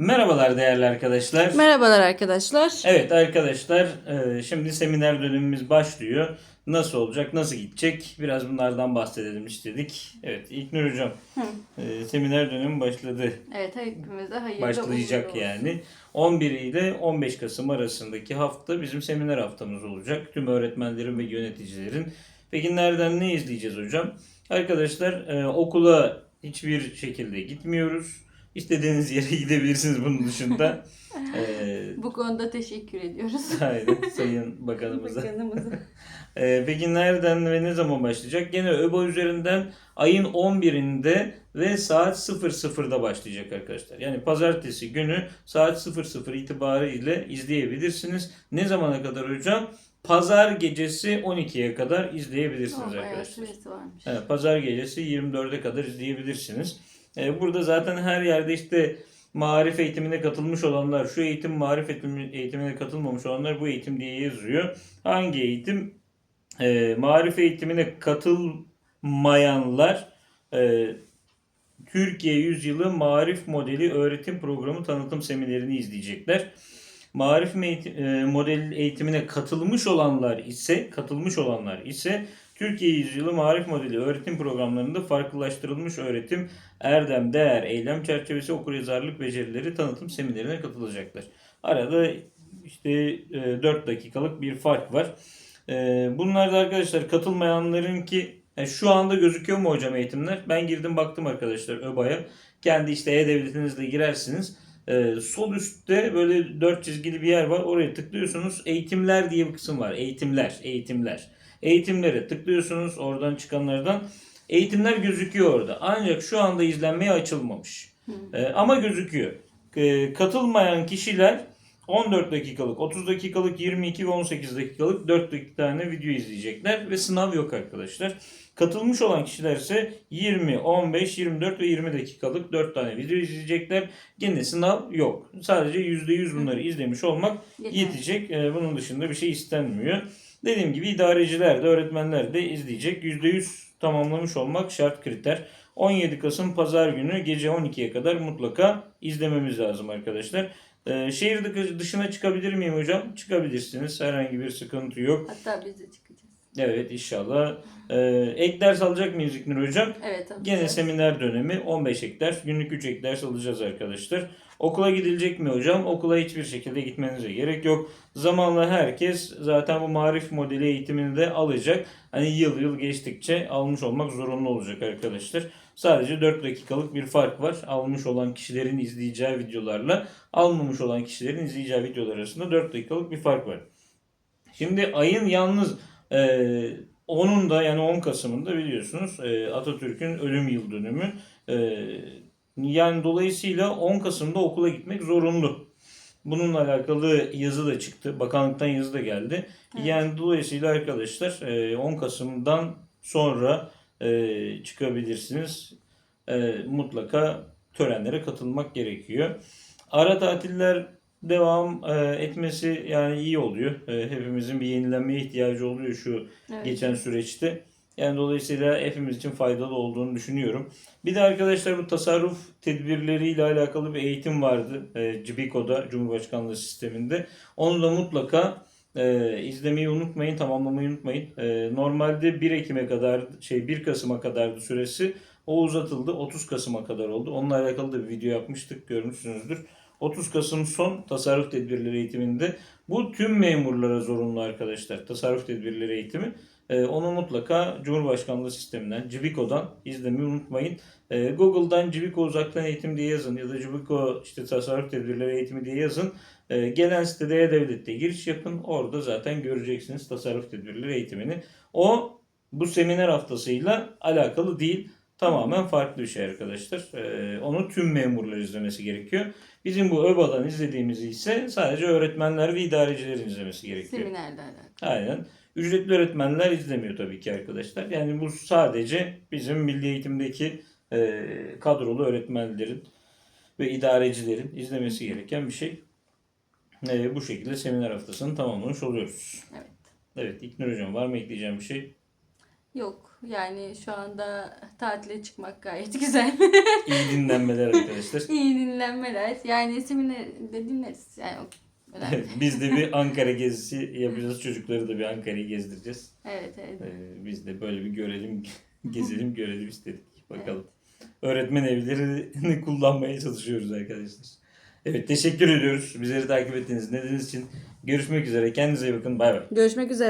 Merhabalar değerli arkadaşlar. Merhabalar arkadaşlar. Evet arkadaşlar e, şimdi seminer dönemimiz başlıyor. Nasıl olacak, nasıl gidecek? Biraz bunlardan bahsedelim istedik. Evet İlknur Hocam e, seminer dönemi başladı. Evet hepimize hayırlı Başlayacak yani. 11 ile 15 Kasım arasındaki hafta bizim seminer haftamız olacak. Tüm öğretmenlerin ve yöneticilerin. Peki nereden ne izleyeceğiz hocam? Arkadaşlar e, okula hiçbir şekilde gitmiyoruz. İstediğiniz yere gidebilirsiniz bunun dışında. E, Bu konuda teşekkür ediyoruz. Aynen Sayın Bakanımıza. Bakanımıza. Ee, peki nereden ve ne zaman başlayacak? Gene ÖBA üzerinden ayın 11'inde ve saat 00'da başlayacak arkadaşlar. Yani pazartesi günü saat 00 itibariyle izleyebilirsiniz. Ne zamana kadar hocam? Pazar gecesi 12'ye kadar izleyebilirsiniz Oh, arkadaşlar. süresi varmış. Evet, pazar gecesi 24'e kadar izleyebilirsiniz. Ee, burada zaten her yerde işte marif eğitimine katılmış olanlar, şu eğitim marif eğitimi- eğitimine katılmamış olanlar bu eğitim diye yazıyor. Hangi eğitim? Ee, marif eğitimine katılmayanlar e, Türkiye Yüzyılı Marif Modeli Öğretim Programı tanıtım seminerini izleyecekler. Marif eğitim, e, model eğitimine katılmış olanlar ise katılmış olanlar ise Türkiye Yüzyılı Marif Modeli öğretim programlarında farklılaştırılmış öğretim, erdem, değer, eylem çerçevesi okuryazarlık becerileri tanıtım seminerine katılacaklar. Arada işte e, 4 dakikalık bir fark var. E, bunlar da arkadaşlar katılmayanların ki e, şu anda gözüküyor mu hocam eğitimler? Ben girdim baktım arkadaşlar ÖBA'ya. Kendi işte e-devletinizle girersiniz. Ee, sol üstte böyle dört çizgili bir yer var. Oraya tıklıyorsunuz. Eğitimler diye bir kısım var. Eğitimler, eğitimler. Eğitimlere tıklıyorsunuz. Oradan çıkanlardan. Eğitimler gözüküyor orada. Ancak şu anda izlenmeye açılmamış. Ee, ama gözüküyor. Ee, katılmayan kişiler 14 dakikalık, 30 dakikalık, 22 ve 18 dakikalık 4 dakika tane video izleyecekler ve sınav yok arkadaşlar. Katılmış olan kişiler ise 20, 15, 24 ve 20 dakikalık 4 tane video izleyecekler. Gene sınav yok. Sadece %100 bunları izlemiş olmak yetecek. Ee, Bunun dışında bir şey istenmiyor. Dediğim gibi idareciler de öğretmenler de izleyecek. %100 tamamlamış olmak şart kriter. 17 Kasım Pazar günü gece 12'ye kadar mutlaka izlememiz lazım arkadaşlar. Ee, şehir dı- dışına çıkabilir miyim hocam? Çıkabilirsiniz. Herhangi bir sıkıntı yok. Hatta biz de çıkacağız. Evet inşallah. Ee, ek ders alacak mıyız İknur hocam? Evet. Gene seminer dönemi 15 ek ders. Günlük 3 ek ders alacağız arkadaşlar. Okula gidilecek mi hocam? Okula hiçbir şekilde gitmenize gerek yok. Zamanla herkes zaten bu marif modeli eğitimini de alacak. Hani yıl yıl geçtikçe almış olmak zorunlu olacak arkadaşlar. Sadece 4 dakikalık bir fark var. Almış olan kişilerin izleyeceği videolarla almamış olan kişilerin izleyeceği videolar arasında 4 dakikalık bir fark var. Şimdi ayın yalnız e, 10'unda yani 10 Kasım'ında biliyorsunuz e, Atatürk'ün ölüm yıl dönümü. E, yani dolayısıyla 10 Kasım'da okula gitmek zorunlu. Bununla alakalı yazı da çıktı. Bakanlıktan yazı da geldi. Evet. Yani dolayısıyla arkadaşlar e, 10 Kasım'dan sonra e, çıkabilirsiniz. E, mutlaka törenlere katılmak gerekiyor. Ara tatiller devam e, etmesi yani iyi oluyor. E, hepimizin bir yenilenmeye ihtiyacı oluyor şu Evet. geçen süreçte. Yani dolayısıyla hepimiz için faydalı olduğunu düşünüyorum. Bir de arkadaşlar bu tasarruf tedbirleriyle alakalı bir eğitim vardı. E, Cibiko'da Cumhurbaşkanlığı sisteminde. Onu da mutlaka e, izlemeyi unutmayın, tamamlamayı unutmayın. E, normalde 1 Ekim'e kadar, şey 1 Kasım'a kadardı süresi. O uzatıldı. 30 Kasım'a kadar oldu. Onunla alakalı da bir video yapmıştık. Görmüşsünüzdür. 30 Kasım son tasarruf tedbirleri eğitiminde. Bu tüm memurlara zorunlu arkadaşlar. Tasarruf tedbirleri eğitimi. Ee, onu mutlaka Cumhurbaşkanlığı sisteminden, Cibiko'dan izlemeyi unutmayın. Ee, Google'dan Cibiko uzaktan eğitim diye yazın ya da Cibiko işte tasarruf tedbirleri eğitimi diye yazın. Ee, gelen sitede e-devlette giriş yapın. Orada zaten göreceksiniz tasarruf tedbirleri eğitimini. O bu seminer haftasıyla alakalı değil. Tamamen farklı bir şey arkadaşlar. Ee, onu tüm memurlar izlemesi gerekiyor. Bizim bu ÖBA'dan izlediğimizi ise sadece öğretmenler ve idarecilerin izlemesi gerekiyor. Seminerle alakalı. Aynen. Ücretli öğretmenler izlemiyor tabii ki arkadaşlar. Yani bu sadece bizim milli eğitimdeki e, kadrolu öğretmenlerin ve idarecilerin izlemesi gereken bir şey. E, bu şekilde seminer haftasını tamamlamış oluyoruz. Evet. Evet İknur Hocam var mı ekleyeceğim bir şey? Yok yani şu anda tatile çıkmak gayet güzel. İyi dinlenmeler arkadaşlar. İyi dinlenmeler. Yani seminer de dinleriz. Yani o önemli. Evet, Biz de bir Ankara gezisi yapacağız. Çocukları da bir Ankara'yı gezdireceğiz. evet evet. Ee, biz de böyle bir görelim, gezelim, görelim istedik. Bakalım. Öğretmen evlerini kullanmaya çalışıyoruz arkadaşlar. Evet teşekkür ediyoruz. Bizleri takip ettiğiniz, dinlediğiniz için görüşmek üzere. Kendinize iyi bakın. Bay bay. Görüşmek üzere.